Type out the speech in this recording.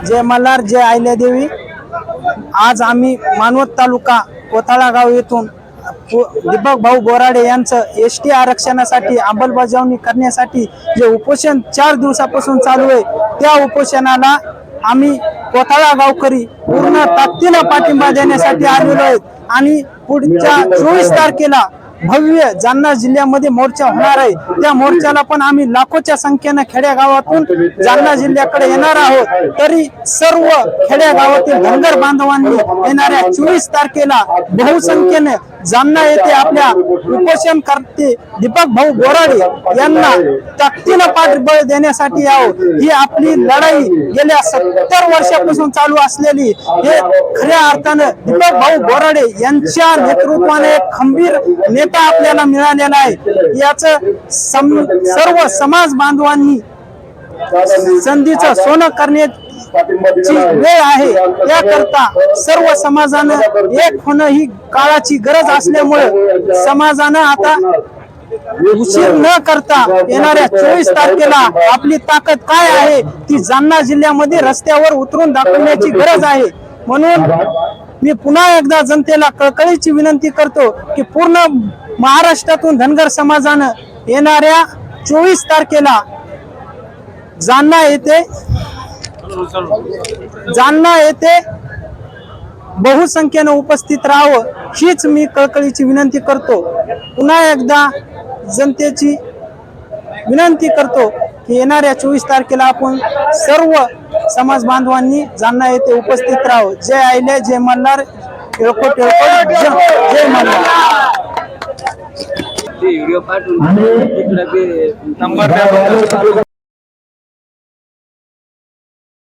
जय मल्हार जय अहिल्यादेवी आज आम्ही मानवत तालुका कोथाळा गाव येथून दीपक भाऊ बोराडे यांचं एस टी आरक्षणासाठी अंमलबजावणी करण्यासाठी जे उपोषण चार दिवसापासून चालू आहे त्या उपोषणाला आम्ही कोथाळा गावकरी पूर्ण ताकदीला पाठिंबा देण्यासाठी आलेलो आहेत आणि पुढच्या चोवीस तारखेला भव्य जालना जिल्ह्यामध्ये मोर्चा होणार आहे. त्या मोर्चाला पण आम्ही लाखोच्या संख्येनं खेड्यागावातून जालना जिल्ह्याकडे येणार आहोत. तरी सर्व खेड्यागावातील धनगर बांधवांनी येणाऱ्या चोवीस तारखेला बहुसंख्येने जालना येथे आपल्या उपोषण करते. दीपक भाऊ बोराडे यांना ताकदीनं पाठबळ देण्यासाठी यावं ही आपली लढाई गेल्या सत्तर वर्षापासून चालू असलेली हे खऱ्या अर्थानं दीपक भाऊ बोराडे यांच्या नेतृत्वाने खंबीर नेता आपल्याला मिळालेला आहे. याच सर्व समाज बांधवांनी संधीचं सोनं करण्याची वेळ आहे त्याकरता सर्व समाजानं एक होणं ही काळाची गरज असल्यामुळे समाजानं आता उशीर न करता येणाऱ्या चोवीस तारखेला आपली ताकद काय आहे ती जालना जिल्ह्यामध्ये रस्त्यावर उतरून दाखवण्याची गरज आहे. म्हणून मी पुन्हा एकदा जनतेला कळकळीची विनंती करतो की पूर्ण महाराष्ट्रातून धनगर समाजानं येणाऱ्या चोवीस तारखेला जालना येथे जालना येथे बहुसंख्येनं उपस्थित राहावं हीच मी कळकळीची विनंती करतो. पुन्हा एकदा जनतेची विनंती करतो की येणाऱ्या चोवीस तारखेला आपण सर्व समाज बांधवांनी जालना येथे उपस्थित राहावं. जय आयले जय मल्हार टिळको टिळको जय मल्हार. व्हिडिओ पाठवून नंबर